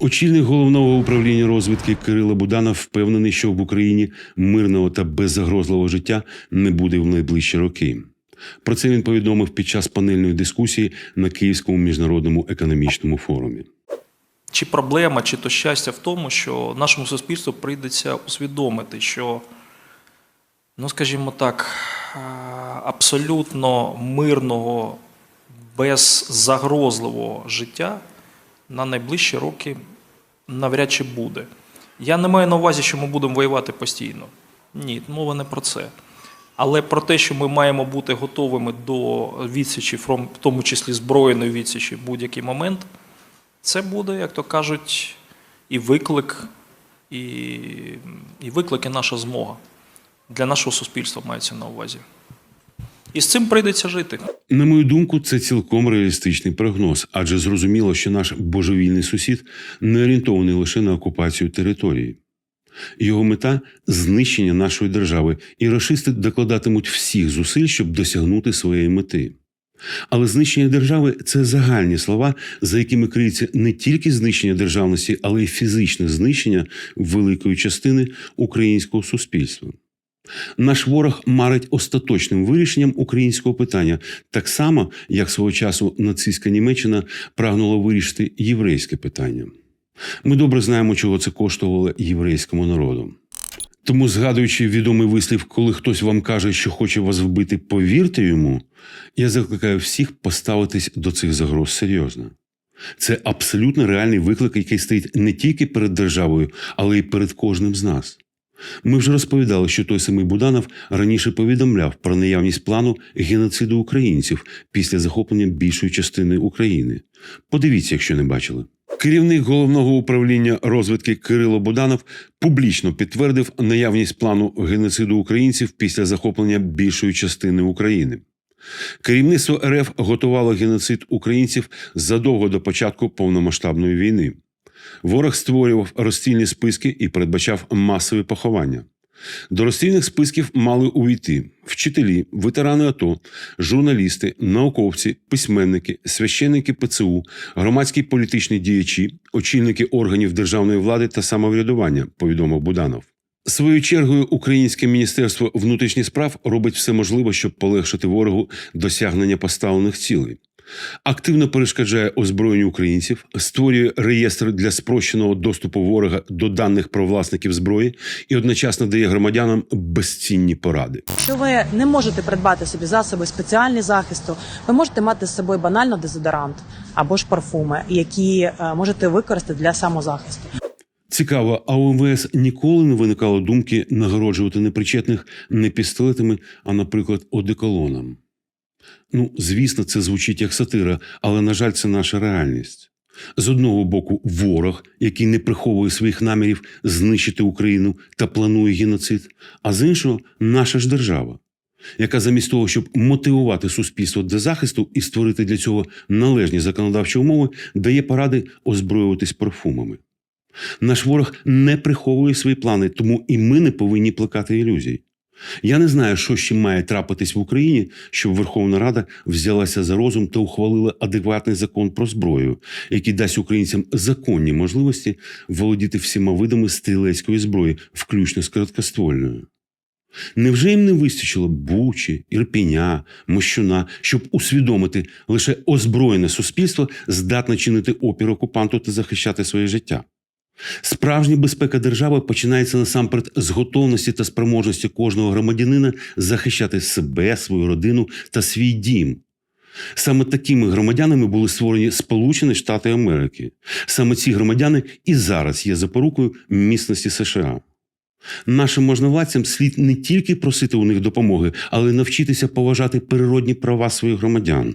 Очільник головного управління розвідки Кирило Буданов впевнений, що в Україні мирного та беззагрозливого життя не буде в найближчі роки. Про це він повідомив під час панельної дискусії на Київському міжнародному економічному форумі. Чи проблема, чи то щастя в тому, що нашому суспільству прийдеться усвідомити, що, ну скажімо так, абсолютно мирного, беззагрозливого життя на найближчі роки навряд чи буде. Я не маю на увазі, що ми будемо воювати постійно. Ні, мова не про це. Але про те, що ми маємо бути готовими до відсічі, в тому числі збройної відсічі, в будь-який момент, це буде, як то кажуть, і виклик, і, і виклик, і наша змога. Для нашого суспільства мається на увазі. І з цим прийдеться жити. На мою думку, це цілком реалістичний прогноз, адже зрозуміло, що наш божевільний сусід не орієнтований лише на окупацію території. Його мета знищення нашої держави, і рашисти докладатимуть всіх зусиль, щоб досягнути своєї мети. Але знищення держави це загальні слова, за якими криється не тільки знищення державності, але й фізичне знищення великої частини українського суспільства. Наш ворог марить остаточним вирішенням українського питання, так само, як свого часу нацистська Німеччина прагнула вирішити єврейське питання. Ми добре знаємо, чого це коштувало єврейському народу. Тому, згадуючи відомий вислів, коли хтось вам каже, що хоче вас вбити, повірте йому, я закликаю всіх поставитись до цих загроз серйозно. Це абсолютно реальний виклик, який стоїть не тільки перед державою, але й перед кожним з нас. Ми вже розповідали, що той самий Буданов раніше повідомляв про наявність плану геноциду українців після захоплення більшої частини України. Подивіться, якщо не бачили. Керівник головного управління розвідки Кирило Буданов публічно підтвердив наявність плану геноциду українців після захоплення більшої частини України. Керівництво РФ готувало геноцид українців задовго до початку повномасштабної війни. Ворог створював розстрільні списки і передбачав масові поховання. До розстрільних списків мали увійти вчителі, ветерани АТО, журналісти, науковці, письменники, священники ПЦУ, громадські політичні діячі, очільники органів державної влади та самоврядування, повідомив Буданов. Своєю чергою, Українське міністерство внутрішніх справ робить все можливе, щоб полегшити ворогу досягнення поставлених цілей. Активно перешкоджає озброєнню українців, створює реєстр для спрощеного доступу ворога до даних про власників зброї і одночасно дає громадянам безцінні поради. Якщо ви не можете придбати собі засоби спеціальні захисту, ви можете мати з собою банально дезодорант або ж парфуми, які е, можете використати для самозахисту. Цікаво, а у МВС ніколи не виникало думки нагороджувати непричетних не пістолетами, а, наприклад, одеколоном. Ну, звісно, це звучить як сатира, але, на жаль, це наша реальність. З одного боку, ворог, який не приховує своїх намірів знищити Україну та планує геноцид, а з іншого, наша ж держава, яка замість того, щоб мотивувати суспільство до захисту і створити для цього належні законодавчі умови, дає поради озброюватись парфумами. Наш ворог не приховує свої плани, тому і ми не повинні плекати ілюзій. Я не знаю, що ще має трапитись в Україні, щоб Верховна Рада взялася за розум та ухвалила адекватний закон про зброю, який дасть українцям законні можливості володіти всіма видами стрілецької зброї, включно з короткоствольною. Невже їм не вистачило Бучі, Ірпіня, Мощуна, щоб усвідомити лише озброєне суспільство здатне чинити опір окупанту та захищати своє життя? Справжня безпека держави починається насамперед з готовності та спроможності кожного громадянина захищати себе, свою родину та свій дім. Саме такими громадянами були створені Сполучені Штати Америки. Саме ці громадяни і зараз є запорукою міцності США. Нашим можновладцям слід не тільки просити у них допомоги, але й навчитися поважати природні права своїх громадян.